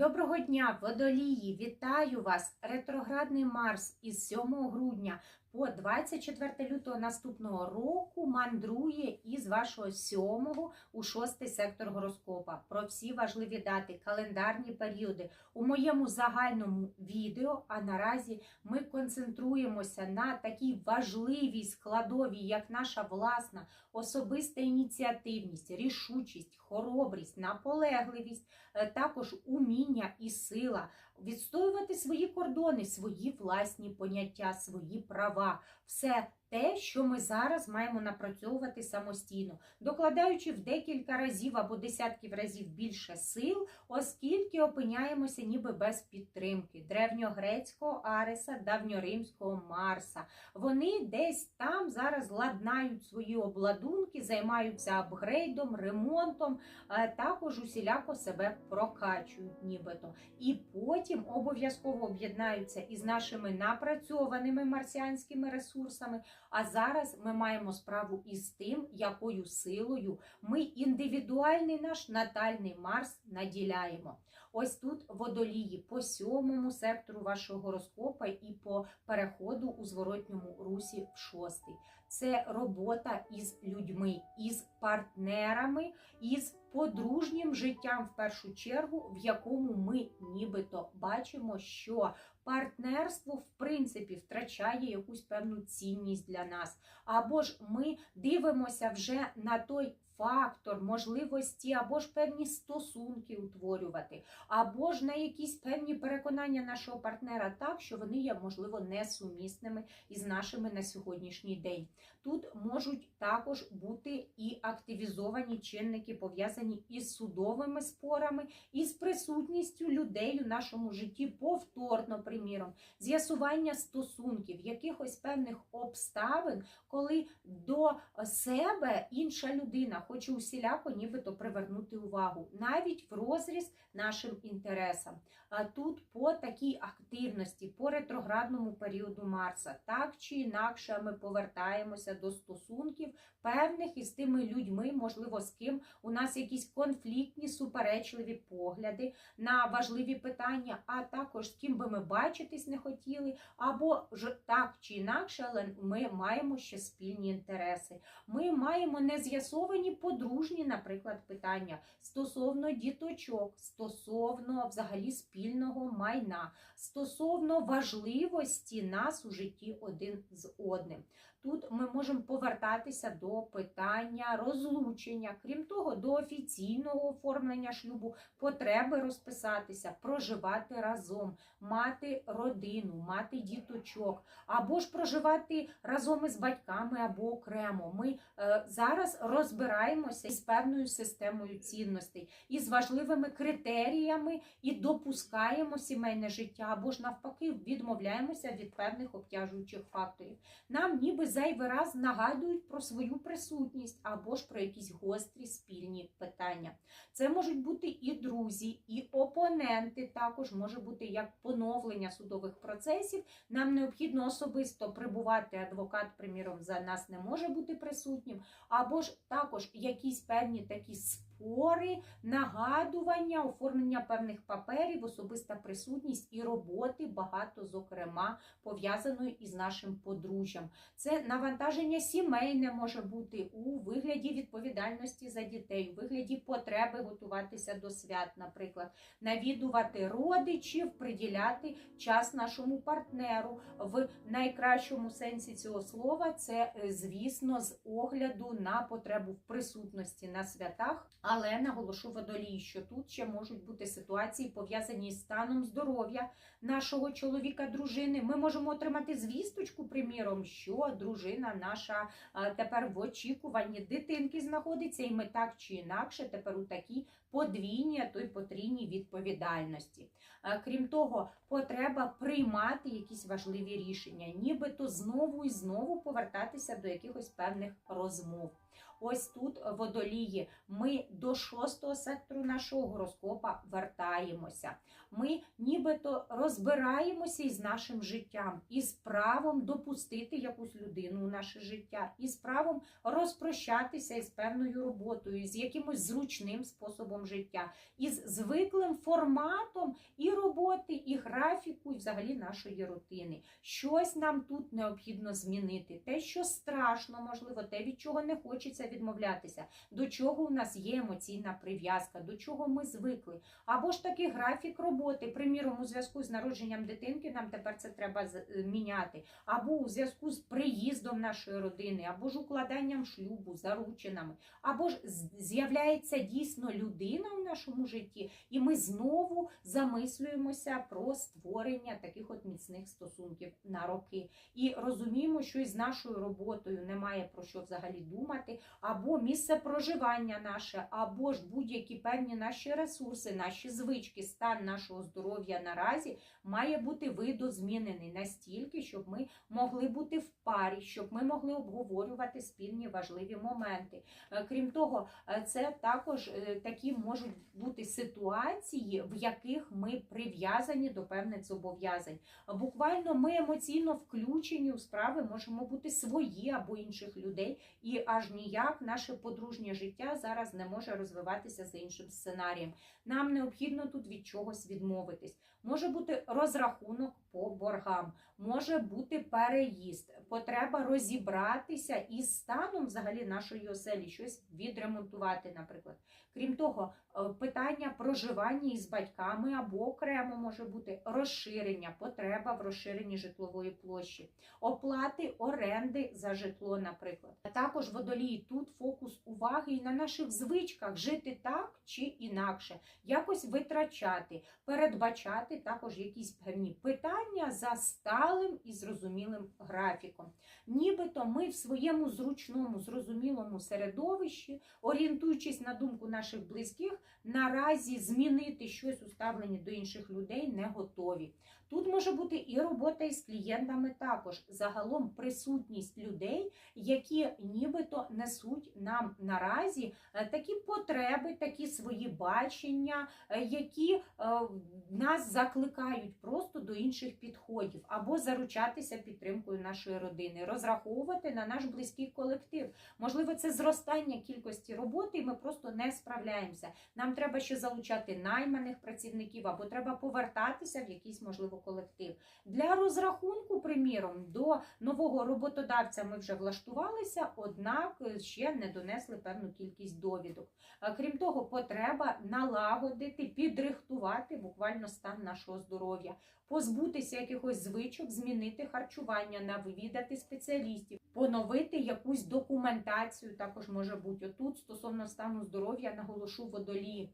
Доброго дня, водолії! Вітаю вас! Ретроградний Марс із 7 грудня по 24 лютого наступного року мандрує із вашого 7 у 6 сектор гороскопа. Про всі важливі дати, календарні періоди у моєму загальному відео. А наразі ми концентруємося на такій важливій складовій, як наша власна особиста ініціативність, рішучість, хоробрість, наполегливість, е, також уміння і сила відстоювати свої кордони, свої власні поняття, свої права. Все те, що ми зараз маємо напрацьовувати самостійно, докладаючи в декілька разів або десятків разів більше сил, оскільки опиняємося ніби без підтримки древньогрецького Ареса, давньоримського Марса. Вони десь там зараз ладнають свої обладунки, займаються апгрейдом, ремонтом, також усіляко себе прокачують, нібито. І потім обов'язково об'єднаються із нашими напрацьованими марсіанськими ресурсами. А зараз ми маємо справу із тим, якою силою ми індивідуальний наш натальний Марс наділяємо. Ось тут водолії по сьомому сектору вашого гороскопа і по переходу у зворотньому русі в шостий. Це робота із людьми, із партнерами, із подружнім життям в першу чергу, в якому ми нібито бачимо, що партнерство в принципі втрачає якусь певну цінність для нас. Або ж ми дивимося вже на той фактор можливості, або ж певні стосунки утворювати, або ж на якісь певні переконання нашого партнера так, що вони є, можливо, несумісними із нашими на сьогоднішній день. Тут можуть також бути і активізовані чинники, пов'язані із судовими спорами, із присутністю людей у нашому житті повторно, приміром, з'ясування стосунків, якихось певних обставин, коли до себе інша людина хоче усіляко нібито привернути увагу, навіть в розріз нашим інтересам. А тут по такій активності, по ретроградному періоду Марса, так чи інакше ми повертаємося до стосунків певних із тими людьми, можливо, з ким у нас якісь конфліктні, суперечливі погляди на важливі питання, а також з ким би ми бачитись не хотіли, або ж так чи інакше, але ми маємо ще спільні інтереси. Ми маємо нез'ясовані подружні, наприклад, питання стосовно діточок, стосовно взагалі спільного майна, стосовно важливості нас у житті один з одним. Тут ми можемо повертатися до питання розлучення, крім того, до офіційного оформлення шлюбу, потреби розписатися, проживати разом, мати родину, мати діточок, або ж проживати разом із батьками або окремо. Ми е, зараз розбираємося із певною системою цінностей, із важливими критеріями і допускаємо сімейне життя, або ж навпаки відмовляємося від певних обтяжуючих факторів. Нам ніби зайвий раз нагадують про свою присутність або ж про якісь гострі спільні питання. Це можуть бути і друзі, і опоненти. Також може бути як поновлення судових процесів. Нам необхідно особисто прибувати адвокат, приміром, за нас не може бути присутнім, або ж також якісь певні такі спори, нагадування, оформлення певних паперів, особиста присутність і роботи багато, зокрема, пов'язаної із нашим подружжям. Це навантаження сімейне може бути у вигляді відповідальності за дітей, у вигляді потреби готуватися до свят, наприклад, навідувати родичів, приділяти час нашому партнеру в найкращому сенсі цього слова. Це, е, звісно, з огляду на потребу в присутності на святах. Але наголошу водолій, що тут ще можуть бути ситуації пов'язані з станом здоров'я нашого чоловіка, дружини. Ми можемо отримати звісточку, приміром, що дружина наша е, тепер в очікуванні дитинки знаходиться, і ми так чи інакше тепер у такій подвійній, а то й потрійній відповідальності. Е, Крім того, потреба приймати якісь важливі рішення, нібито знову і знову повертатися до якихось певних розмов. Ось тут водолії. Ми до шостого сектору нашого гороскопа вертаємося. Ми нібито розбираємося із нашим життям, із правом допустити якусь людину у наше життя, із правом розпрощатися із певною роботою, з якимось зручним способом життя, із звиклим форматом і роботи, і графіку, і взагалі нашої рутини. Щось нам тут необхідно змінити. Те, що страшно, можливо, те, від чого не хочеться відмовлятися, до чого у нас є емоційна прив'язка, до чого ми звикли. Або ж таки графік роботи, приміром, у зв'язку з народженням дитинки, нам тепер це треба е, міняти, або у зв'язку з приїздом нашої родини, або ж укладанням шлюбу, заручинами, або ж з'являється дійсно людина в нашому житті, і ми знову замислюємося про створення таких от міцних стосунків на роки. І розуміємо, що із нашою роботою немає про що взагалі думати, або місце проживання наше, або ж будь-які певні наші ресурси, наші звички, стан нашого здоров'я наразі має бути видозмінений настільки, щоб ми могли бути в парі, щоб ми могли обговорювати спільні важливі моменти. Е, Крім того, е, це також е, такі можуть бути ситуації, в яких ми прив'язані до певних зобов'язань. Буквально ми емоційно включені у справи можемо бути свої або інших людей, і аж ніяк наше подружнє життя зараз не може розвиватися за іншим сценарієм. Нам необхідно тут від чогось відмовитись. Може бути розрахунок по боргам, може бути переїзд, потреба розібратися із станом взагалі нашої оселі, щось відремонтувати, наприклад. Крім того, е, питання проживання із батьками або окремо може бути розширення, потреба в розширенні житлової площі, оплати оренди за житло, наприклад. А також водолії тут фокус уваги і на наших звичках жити так чи інакше, якось витрачати, передбачати також якісь певні питання за сталим і зрозумілим графіком. Нібито ми в своєму зручному, зрозумілому середовищі, орієнтуючись на думку наших близьких, наразі змінити щось у ставленні до інших людей не готові. Тут може бути і робота із клієнтами також. Загалом присутність людей, які нібито несуть нам наразі е, такі потреби, такі свої бачення, е, які е, нас закликають просто до інших підходів, або заручатися підтримкою нашої родини, розраховувати на наш близький колектив. Можливо, це зростання кількості роботи, і ми просто не справляємося. Нам треба ще залучати найманих працівників, або треба повертатися в якийсь можливо колектив. Для розрахунку, приміром, до нового роботодавця ми вже влаштувалися, однак е, ще не донесли певну кількість довідок. Крім того, потреба налагодити, підрихтувати буквально стан нашого здоров'я, позбутися якихось звичок, змінити харчування, навідати спеціалістів, поновити якусь документацію. Також може бути отут стосовно стану здоров'я, наголошу водолії.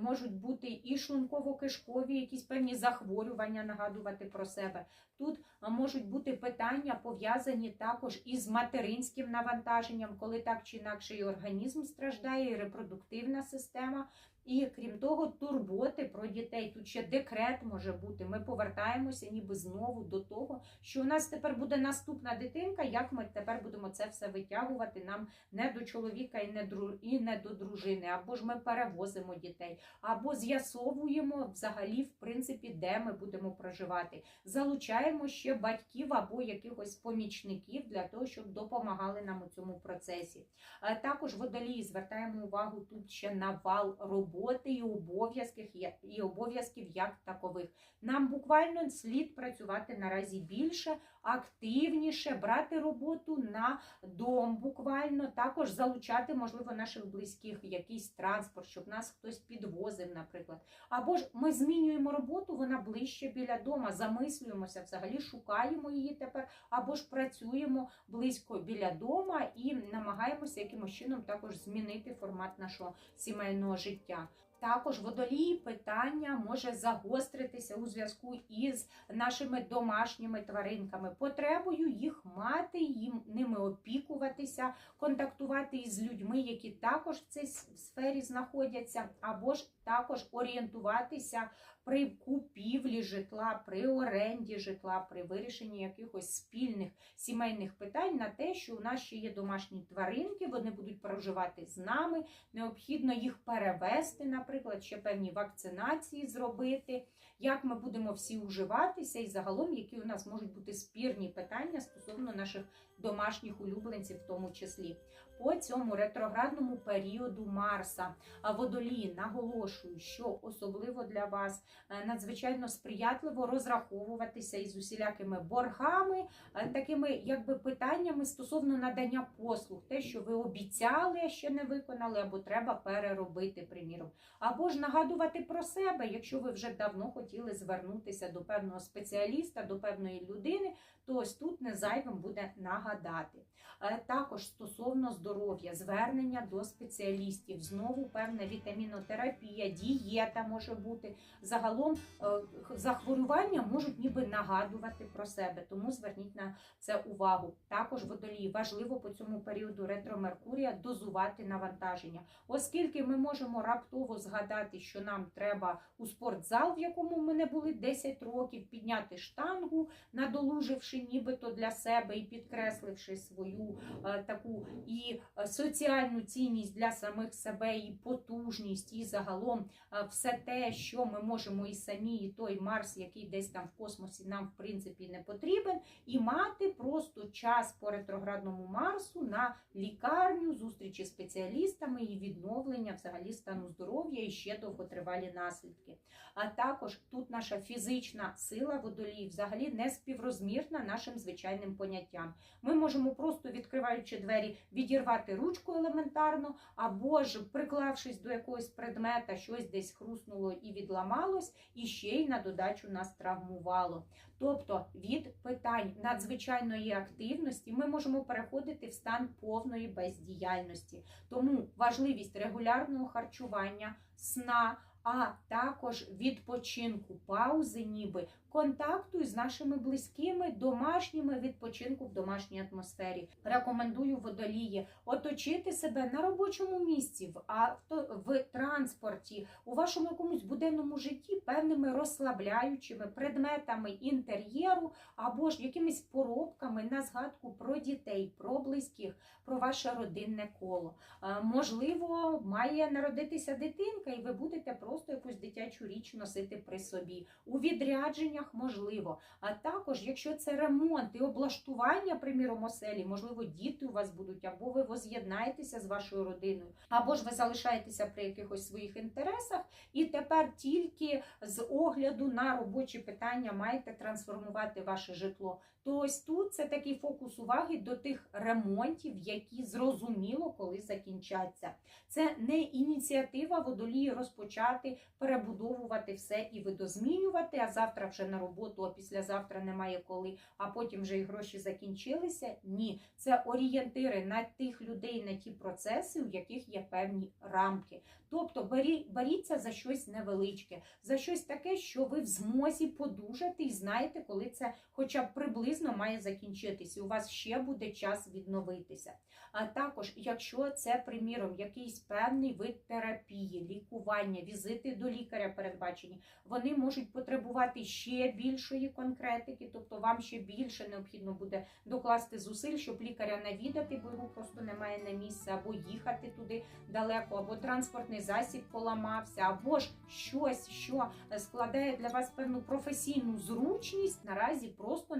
Можуть бути і шлунково-кишкові, якісь певні захворювання, нагадувати про себе. Тут можуть бути питання пов'язані також із материнським навантаженням, коли так чи інакше і організм страждає, і репродуктивна система. І крім того, турботи про дітей. Тут ще декрет може бути. Ми повертаємося ніби знову до того, що у нас тепер буде наступна дитинка. Як ми тепер будемо це все витягувати нам не до чоловіка і не дру... і не до дружини, або ж ми перевозимо дітей, або з'ясовуємо взагалі, в принципі, де ми будемо проживати. Залучаємо ще батьків або якихось помічників для того, щоб допомагали нам у цьому процесі. Е, Також водолії звертаємо увагу тут ще на вал роботи і обов'язків і обов'язків як такових. Нам буквально слід працювати наразі більше, активніше, брати роботу на дом, буквально також залучати, можливо, наших близьких якийсь транспорт, щоб нас хтось підвозив, наприклад. Або ж ми змінюємо роботу, вона ближче біля дома, замислюємося, взагалі шукаємо її тепер, або ж працюємо близько біля дома і намагаємося якимось чином також змінити формат нашого сімейного життя. Також водолії питання може загостритися у зв'язку із нашими домашніми тваринками, потребою їх мати, їм ними опікуватися, контактувати із людьми, які також в цій сфері знаходяться, або ж також орієнтуватися при купівлі житла, при оренді житла, при вирішенні якихось спільних сімейних питань на те, що у нас ще є домашні тваринки, вони будуть проживати з нами. Необхідно їх перевести, наприклад, ще певні вакцинації зробити, як ми будемо всі уживатися, і загалом, які у нас можуть бути спірні питання стосовно наших домашніх улюбленців, в тому числі. По цьому ретроградному періоду Марса. Водолії наголошую, що особливо для вас е, надзвичайно сприятливо розраховуватися із усілякими боргами, е, такими якби питаннями стосовно надання послуг, те, що ви обіцяли, а ще не виконали, або треба переробити, приміром, або ж нагадувати про себе, якщо ви вже давно хотіли звернутися до певного спеціаліста, до певної людини, то ось тут не зайвим буде нагадати. Е, також стосовно здоров'я, звернення до спеціалістів, знову певна вітамінотерапія, дієта може бути. Загалом е, захворювання можуть ніби нагадувати про себе, тому зверніть на це увагу. Також водолії важливо по цьому періоду ретро-Меркурія дозувати навантаження, оскільки ми можемо раптово згадати, що нам треба у спортзал, в якому ми не були 10 років, підняти штангу, надолуживши нібито для себе і підкресливши свою е, таку і е, соціальну цінність для самих себе, і потужність, і загалом е, все те, що ми можемо і самі, і той Марс, який десь там в космосі нам в принципі не потрібен, і мати просто час по ретроградному Марсу на лікарню, зустрічі з спеціалістами і відновлення взагалі стану здоров'я і ще довготривалі наслідки. А також тут наша фізична сила водолії взагалі не співрозмірна нашим звичайним поняттям. Ми можемо просто відкриваючи двері, відірвати ручку елементарно, або ж приклавшись до якогось предмета, щось десь хруснуло і відламалось, і ще й на додачу нас травмувало. Тобто від питань надзвичайної активності ми можемо переходити в стан повної бездіяльності. Тому важливість регулярного харчування, сна а також відпочинку, паузи, ніби контакту з нашими близькими, домашніми відпочинку в домашній атмосфері. Рекомендую водолії оточити себе на робочому місці, в авто в транспорті, у вашому якомусь буденному житті певними розслабляючими предметами інтер'єру або ж якимись поробками на згадку про дітей, про близьких, про ваше родинне коло. Можливо, має народитися дитинка, і ви будете просто якусь дитячу річ носити при собі. У відрядженнях районах можливо. А також, якщо це ремонт і облаштування, приміром, оселі, можливо, діти у вас будуть, або ви воз'єднаєтеся з вашою родиною, або ж ви залишаєтеся при якихось своїх інтересах, і тепер тільки з огляду на робочі питання маєте трансформувати ваше житло. То ось тут це такий фокус уваги до тих ремонтів, які зрозуміло, коли закінчаться. Це не ініціатива водолії розпочати перебудовувати все і видозмінювати, а завтра вже на роботу, а післязавтра немає коли, а потім вже і гроші закінчилися. Ні, це орієнтири на тих людей, на ті процеси, у яких є певні рамки. Тобто беріть, беріться за щось невеличке, за щось таке, що ви в змозі подужати і знаєте, коли це хоча б приблизно має закінчитися. У вас ще буде час відновитися. А також, якщо це, приміром, якийсь певний вид терапії, лікування, візити до лікаря передбачені, вони можуть потребувати ще більшої конкретики, тобто вам ще більше необхідно буде докласти зусиль, щоб лікаря навідати, бо його просто немає на місце, або їхати туди далеко, або транспортний засіб поламався, або ж щось, що складає для вас певну професійну зручність, наразі просто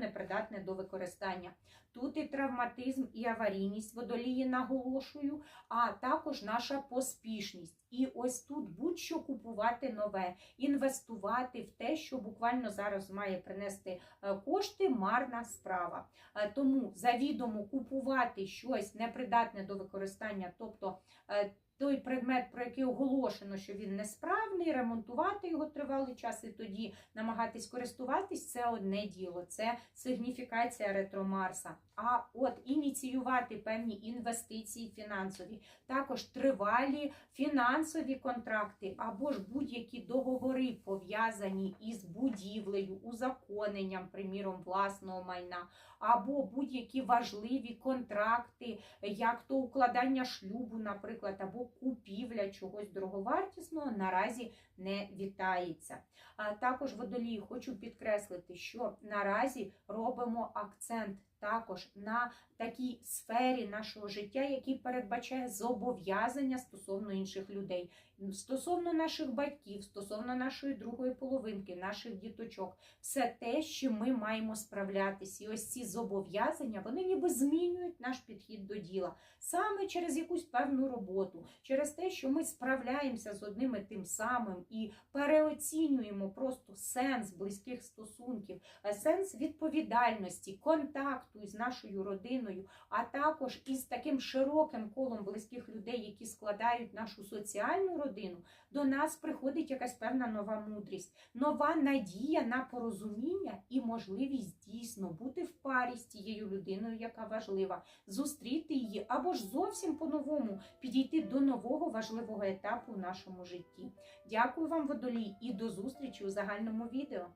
непридатне до. Тут і травматизм, і аварійність водолії наголошую, а також наша поспішність. І ось тут будь-що купувати нове, інвестувати в те, що буквально зараз має принести е, кошти, марна справа. Е, тому завідомо купувати щось непридатне до використання, тобто е, той предмет, про який оголошено, що він несправний, ремонтувати його тривалий час і тоді намагатись користуватись, це одне діло, це сигніфікація ретро-Марса. А от ініціювати певні інвестиції фінансові, також тривалі фінансові контракти або ж будь-які договори пов'язані із будівлею, узаконенням, приміром, власного майна, або будь-які важливі контракти, як то укладання шлюбу, наприклад, або купівля чогось дороговартісного, наразі не вітається. А також водолії хочу підкреслити, що наразі робимо акцент також на такій сфері нашого життя, який передбачає зобов'язання стосовно інших людей, стосовно наших батьків, стосовно нашої другої половинки, наших діточок, все те, що ми маємо справлятися. І ось ці зобов'язання вони ніби змінюють наш підхід до діла. Саме через якусь певну роботу, через те, що ми справляємося з одним і тим самим і переоцінюємо просто сенс близьких стосунків, сенс відповідальності, контакту із нашою родиною, а також із таким широким колом близьких людей, які складають нашу соціальну родину, до нас приходить якась певна нова мудрість, нова надія на порозуміння і можливість дійсно бути в парі з тією людиною, яка важлива, зустріти її або ж зовсім по-новому підійти до нового важливого етапу в нашому житті. Дякую вам, водолій, і до зустрічі у загальному відео.